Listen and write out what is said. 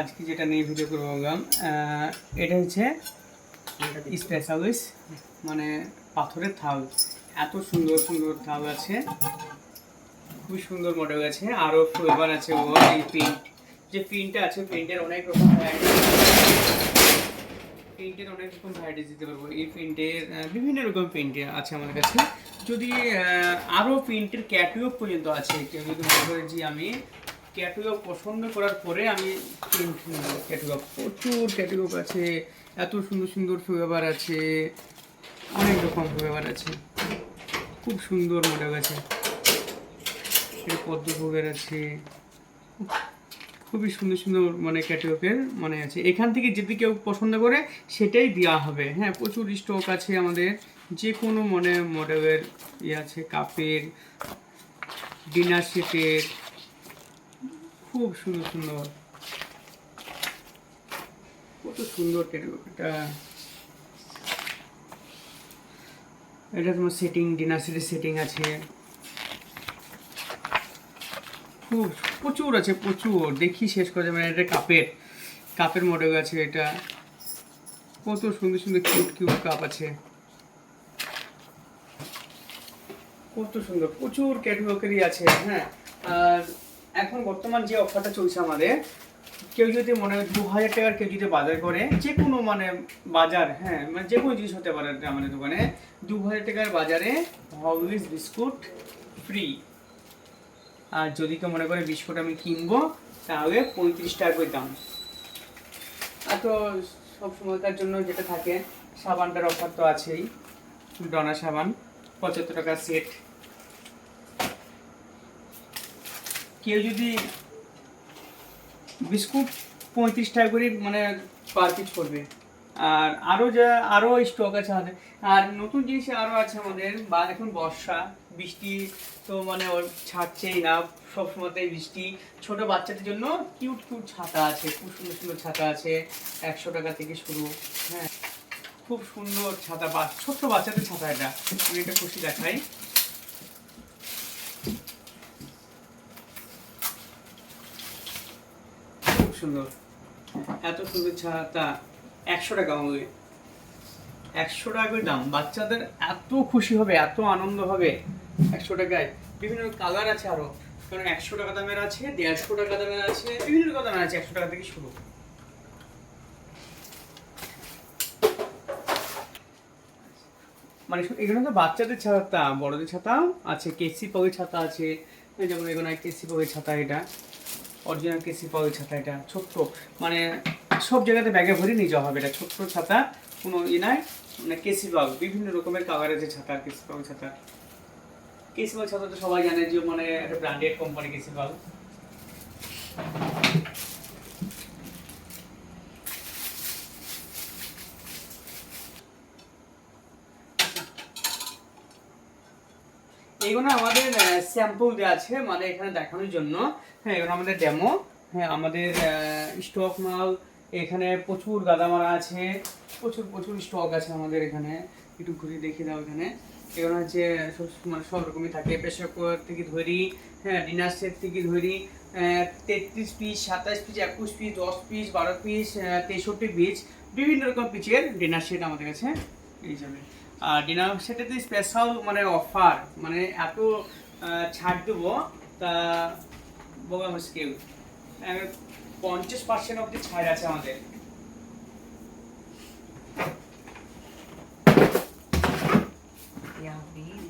আজকে যেটা নিয়ে ভিডিও করব এটা হচ্ছে স্পেশালিস মানে পাথরের থাল। এত সুন্দর সুন্দর থাল আছে, খুবই সুন্দর মডেল আছে আরও ফ্লেভার আছে ও, এই প্রিন্ট যে প্রিন্টটা আছে প্রিন্টের অনেক রকম প্রিন্টের অনেক রকম ভ্যারাইটিস দিতে পারব। এই প্রিন্টের বিভিন্ন রকম প্রিন্ট আছে আমাদের কাছে। যদি আরও প্রিন্টের ক্যাটলগ পর্যন্ত আছে, কেউ যদি মনে করে যে আমি ক্যাটলগ পছন্দ করার পরে আমি প্রিন্ট প্রচুর ক্যাটলগ আছে, এত সুন্দর সুন্দর ফ্লেভার আছে, অনেক রকম ফ্লেভার আছে। খুব সুন্দর মডেল আছে। এটা পদ্মভোগের আছে। খুবই সুন্দর সুন্দর মানে ক্যাটালগের মানে আছে। এখান থেকে যদি কেউ পছন্দ করে, সেটাই দেওয়া হবে। হ্যাঁ প্রচুর স্টক আছে আমাদের। যে কোনো মানে মডেলের ইয়ে আছে, কাপের ডিনার সেটের খুব সুন্দর সুন্দর। কত সুন্দর এটা? এটা তোমার সেটিং ডিনার সেটের সেটিং আছে। খুব প্রচুর আছে, প্রচুর। দেখি শেষ করে যাবে এটা কাপের। কাপের মডেল আছে এটা। কত সুন্দর সুন্দর কিউট কিউট কাপ আছে। কত সুন্দর, প্রচুর ক্যাটাগরি আছে হ্যাঁ। আর এখন বর্তমান যে অফারটা চলছে আমাদের, কেউ যদি মনে হয় দু হাজার টাকার কেউ যদি বাজার করে, যে কোনো মানে বাজার হ্যাঁ মানে যে কোনো জিনিস হতে পারে আমাদের দোকানে দু হাজার টাকার বাজারে হবিস বিস্কুট ফ্রি আর যদি কেউ মনে করে বিস্কুট আমি কিনবো, তাহলে পঁয়ত্রিশ টাকা করে দাম। আর তো সব সময়কার জন্য যেটা থাকে, সাবানটার অফার তো আছেই, ডনা সাবান, পঁচাত্তর টাকা সেট কেউ যদি বিস্কুট পঁয়ত্রিশ টাকা করে মানে পার পিস করবে। আর আরও যা আরও স্টক আছে আমাদের। আর নতুন জিনিস আরও আছে আমাদের, বা এখন বর্ষা, বৃষ্টি তো মানে ওর ছাড়ছেই না সব সময়তেই বৃষ্টি। ছোট বাচ্চাদের জন্য কিউট কিউট ছাতা আছে, খুব সুন্দর সুন্দর ছাতা আছে, একশো টাকা থেকে শুরু হ্যাঁ। খুব সুন্দর ছাতা, বা ছোট্ট বাচ্চাদের ছাতা এটা, আমি এটা খুশি দেখাই। সুন্দর। এত সুন্দর ছাতা একশো টাকা হবে। একশো টাকা দাম। বাচ্চাদের এত খুশি হবে, এত আনন্দ হবে একশো টাকায়। বিভিন্ন কালার আছে আরও। কারণ একশো টাকা দামের আছে, দেড়শো টাকা দামের আছে, বিভিন্ন রকম দামের আছে। একশো টাকা থেকে শুরু। মানে এগুলো তো বাচ্চাদের ছাতা, বড়দের ছাতা আছে, কেসি পগের ছাতা আছে। যেমন এগুলো কেসি পগের ছাতা এটা। অরিজিনাল কেসি পাওয়া ছাতা এটা, ছোট্ট মানে সব জায়গাতে ব্যাগে ভরে নিয়ে যাওয়া হবে এটা, ছোট্ট ছাতা, কোনো ই নাই মানে কেসি বাগ বিভিন্ন রকমের কাভারের যে ছাতা, কেসি পাগ ছাতা। কেসি বাগ ছাতা তো সবাই জানে যে মানে একটা ব্র্যান্ডেড কোম্পানি কেসি বাগ এইগুলো আমাদের স্যাম্পল দেওয়া আছে মানে এখানে দেখানোর জন্য। হ্যাঁ এগুলো আমাদের ডেমো হ্যাঁ আমাদের স্টক মাল, এখানে প্রচুর গাদামারা আছে। প্রচুর প্রচুর স্টক আছে আমাদের এখানে। একটু ঘুরে দেখিয়ে দাও এখানে। এগুলো হচ্ছে মানে সব রকমই থাকে। প্রেশার কুকার থেকে ধরি হ্যাঁ ডিনার সেট থেকে ধরি তেত্রিশ পিস সাতাশ পিস একুশ পিস দশ পিস বারো পিস তেষট্টি পিস বিভিন্ন রকম পিচের ডিনার সেট আমাদের কাছে এই আর ডিনার সেটাতে স্পেশাল মানে অফার মানে এত ছাড় দেবো, তা বলা মুশকিল পঞ্চাশ পার্সেন্ট অব্দি ছাড় আছে আমাদের Yummy.